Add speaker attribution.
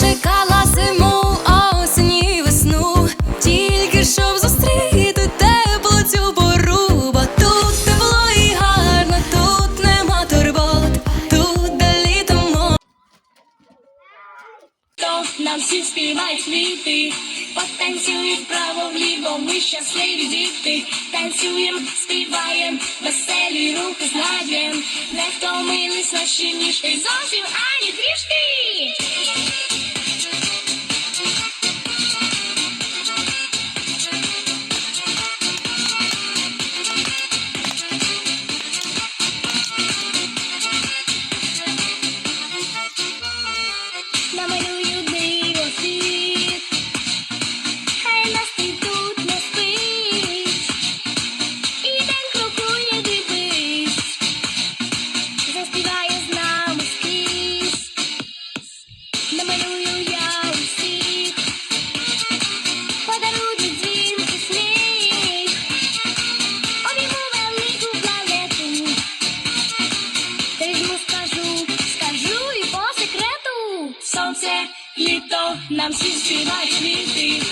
Speaker 1: чекала зиму, осінь і весну, тільки щоб зустріти тепло цю пору, бо тут тепло і гарно, тут нема турбот, тут де літом.
Speaker 2: То нам всі співають сліти, потанцюють вправо вліво, ми щасливі діти, танцюємо, співаємо. Мились наші ніжки зовсім ані трішки. Нам всі співать квіти.